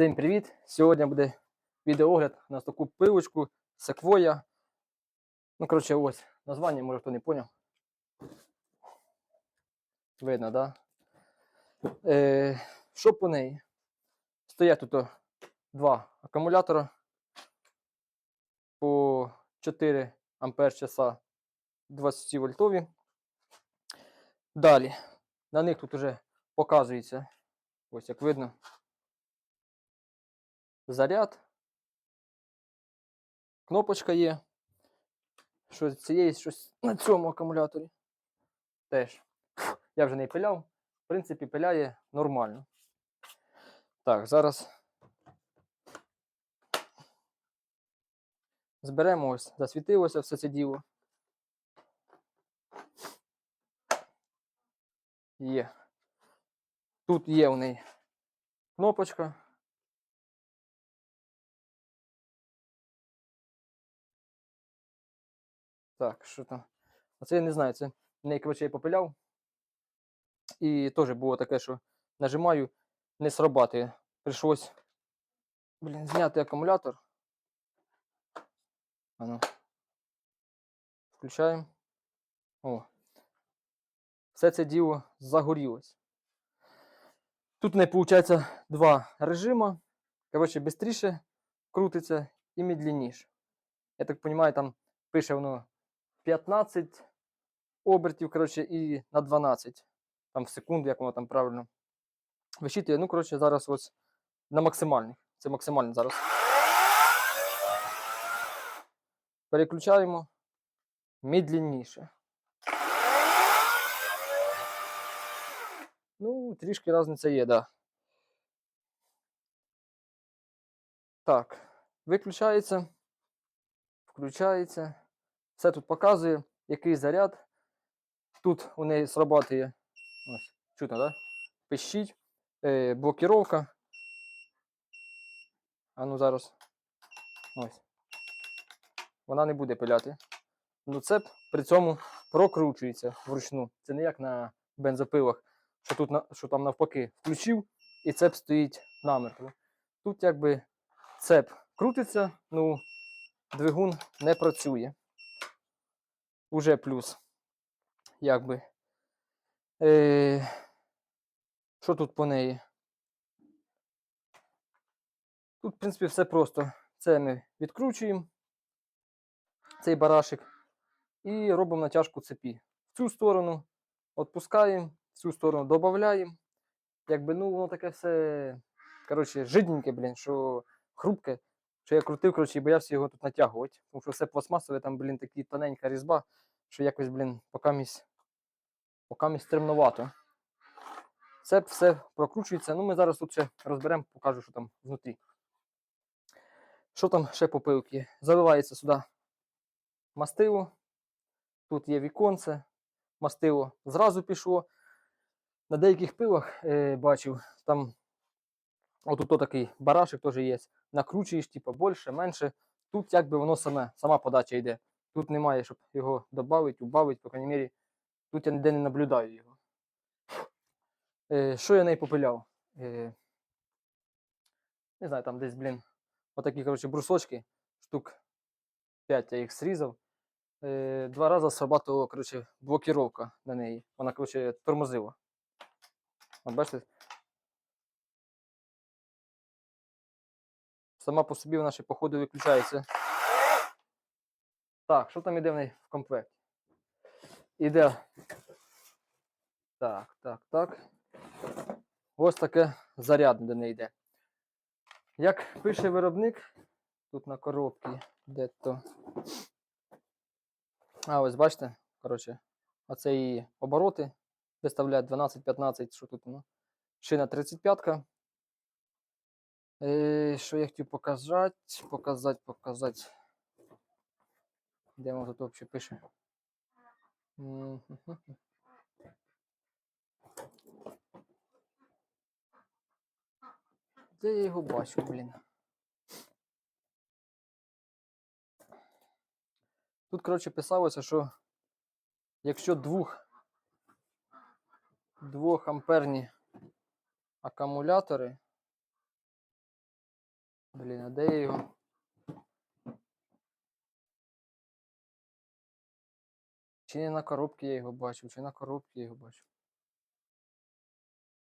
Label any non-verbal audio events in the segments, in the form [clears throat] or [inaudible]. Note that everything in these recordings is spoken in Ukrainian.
Всім привіт! Сьогодні буде відеоогляд на таку пилочку Sequoia. Ну, коротше, ось названня, може хто не поняв. Видно, да? Е, що по неї? Стоять тут два акумулятора по 4 ампер часа 20 вольтові. Далі, на них тут вже показується, ось як видно, заряд. Кнопочка є. Що є щось на цьому акумуляторі. Теж. Я вже не пиляв. В принципі, пиляє нормально. Так, зараз зберемо ось, засвітилося все це діло. Є. Тут є у неї кнопочка. Так, що там? Оце я не знаю, це не коротше, попиляв. І теж було таке, що нажимаю, не срабатує. Прийшлось, блін, зняти акумулятор. Ану. Включаємо. О. Все це діло загорілось. Тут не виходить два режима. Коротше, швидше крутиться і медленніше. Я так розумію, там пише воно 15 обертів, коротше, і на 12. Там в секунду, як воно там правильно висчитує. Ну, коротше, зараз ось на максимальних. Це максимально зараз. Переключаємо медленніше. Ну, трішки різниця є, да. Так, виключається, включається. Все тут показує, який заряд. Тут у неї срабатує, ось, чутно, да? Пищить, е, блокіровка. А ну зараз. Ось. Вона не буде пиляти. Ну цеп при цьому прокручується вручну. Це не як на бензопилах, що тут що там навпаки включив і цеп стоїть намертво. Тут якби цеп крутиться, ну двигун не працює. Уже плюс. Якби. Е, що тут по неї? Тут, в принципі, все просто. Це ми відкручуємо цей барашек і робимо натяжку цепі. В цю сторону відпускаємо, в цю сторону додаємо. Якби, ну, воно таке все, коротше, жиденьке, блін, що хрупке, що я крутив, коротше, і боявся його тут натягувати. Тому що все пластмасове, там, блін, такі тоненька різьба, що якось, блін, покамість, покамість. Це все прокручується. Ну, ми зараз тут ще розберемо, покажу, що там внутрі. Що там ще по пилки? Заливається сюди мастило. Тут є віконце, мастило зразу пішло. На деяких пилах е, бачив, там отут такий барашек теж є. Накручуєш, типу, більше, менше. Тут якби воно саме, сама подача йде. Тут немає, щоб його додати, убавити, по крайній мірі, тут я ніде не наблюдаю його. Е, що я неї попиляв? Е, не знаю, там десь, блін, отакі, коротше, брусочки, штук 5 я їх зрізав. Е, два рази срабатувала, коротше, блокіровка на неї. Вона, коротше, тормозила. От бачите? Сама по собі вона ще, походу, виключається. Так, що там іде в неї в комплекті? Іде. Так, так, так. Ось таке зарядне до неї йде. Як пише виробник, тут на коробці, де то. А, ось бачите, коротше, оце її обороти виставляють 12-15, що тут воно. Шина 35-ка. Е, що я хотів показати, показати, показати. Де воно тут взагалі пише? Де я його бачу, блін? Тут, коротше, писалося, що якщо двох, двох амперні акумулятори Блін, а де я його? Чи не на коробці я його бачив, чи на коробці я його бачив.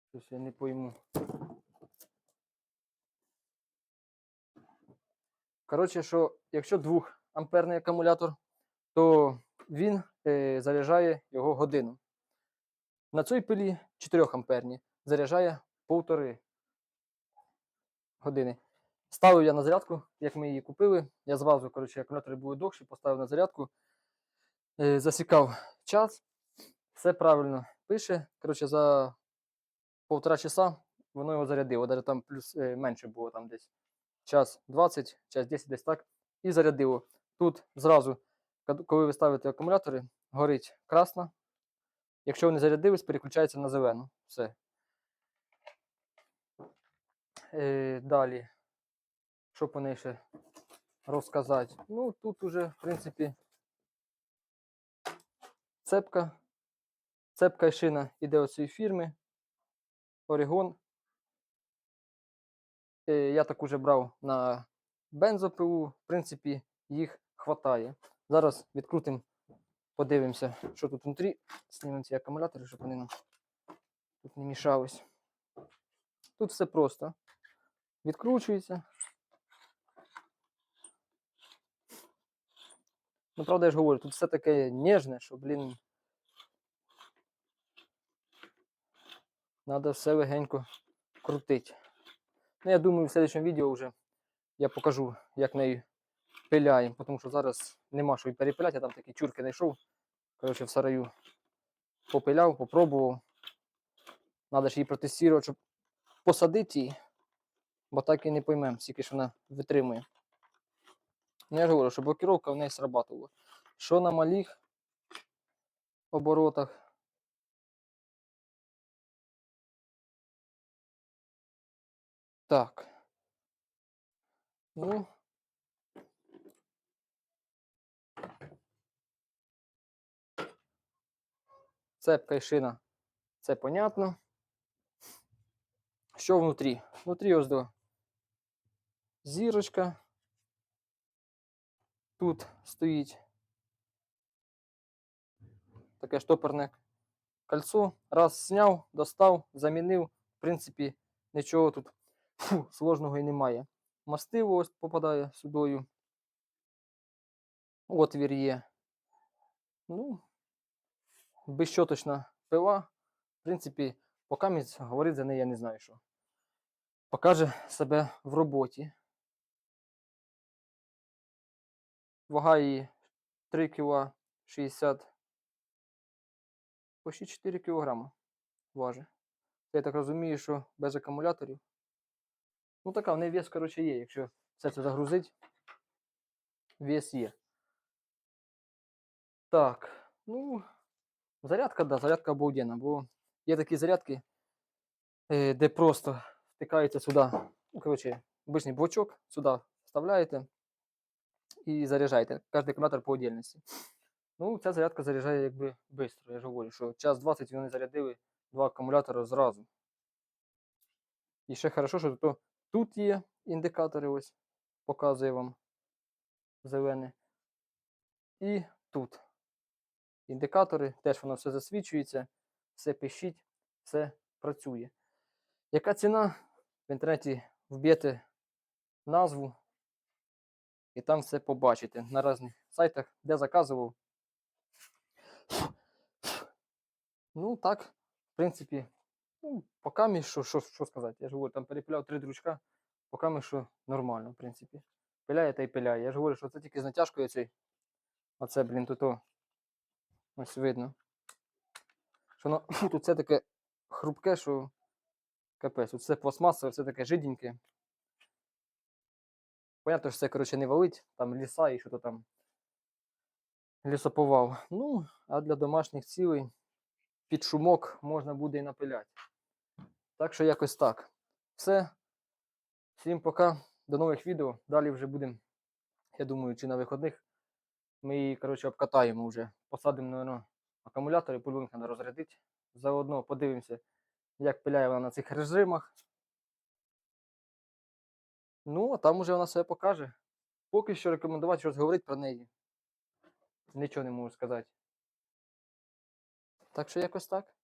Щось я не пойму. Коротше, що якщо 2 амперний акумулятор, то він е, заряджає його годину. На цій пилі 4 амперні заряджає півтори години. Ставив я на зарядку, як ми її купили. Я зразу, коротше, акумулятори були довші, поставив на зарядку, е, засікав час, все правильно пише. Коротше, за півтора часа воно його зарядило. Навіть там плюс е, менше було там десь час 20, час 10, десь так. І зарядило. Тут зразу, коли ви ставите акумулятори, горить красна. Якщо вони зарядились, переключається на зелену. Все. Е, далі. Що по неї ще розказати? Ну, тут уже, в принципі, цепка. Цепка і шина іде від цієї фірми. Орігон. Е, я так уже брав на бензопилу. В принципі, їх хватає. Зараз відкрутимо, подивимося, що тут внутрі. Знімемо ці акумулятори, щоб вони нам тут не мішались. Тут все просто. Відкручується. Ну, правда, я ж говорю, тут все таке ніжне, що, блін. Надо все легенько крутити. Ну, я думаю, в следующем відео вже я покажу, як нею пиляємо, тому що зараз нема що і перепиляти, я там такі чурки знайшов. Коротше, в сараю попиляв, попробував. Надо ж її протестувати, щоб посадити її, бо так і не поймемо, скільки ж вона витримує. Ну, я ж говорю, що блокировка в неї срабатувала. Що на малих оборотах. Так. Ну. Цепка і шина. Це понятно. Що внутрі? Внутрі ось до зірочка. Тут стоїть таке штоперне кольцо. Раз зняв, достав, замінив. В принципі, нічого тут фу, сложного і немає. Мастиво ось попадає сюдою. Отвір є. Ну, безщоточна пила. В принципі, міць говорить за неї, я не знаю що. Покаже себе в роботі. Вага її 3 кг 60. Почти 4 кг важить. Я так розумію, що без акумуляторів. Ну така, в неї вес, коротше, є. Якщо все це загрузить, вес є. Так, ну, зарядка, да, зарядка обалденна, бо є такі зарядки, е, де просто втикається сюди, ну, коротше, обичний блочок, сюди вставляєте і заряджаєте. Кожен акумулятор по отдельності. Ну, ця зарядка заряджає якби швидко. Я ж говорю, що час 20 вони зарядили два акумулятори зразу. І ще хорошо, що то тут є індикатори, ось показує вам зелене. І тут індикатори, теж воно все засвічується, все пишіть, все працює. Яка ціна? В інтернеті вб'єте назву і там все побачите на різних сайтах, де заказував. Ну, так, в принципі, ну, поки ми, що, що, що сказати, я ж говорю, там перепиляв три дручка, поки ми що нормально, в принципі. Пиляє та й пиляє. Я ж говорю, що це тільки з натяжкою цей. Оце, блін, тут о, ось видно. Що воно [clears throat] тут це таке хрупке, що капець. Тут все пластмасове, все таке жиденьке. Понятно, що це, коротше, не валить, там ліса і що то там лісоповал. Ну, а для домашніх цілей під шумок можна буде і напиляти. Так що якось так. Все. Всім пока. До нових відео. Далі вже будемо, я думаю, чи на виходних. Ми її, коротше, обкатаємо вже. Посадимо, наверное, акумулятор і полюбимо треба розрядити. Заодно подивимося, як пиляє вона на цих режимах. Ну, а там уже вона себе покаже. Поки що рекомендувати щось говорити про неї. Нічого не можу сказати. Так що якось так.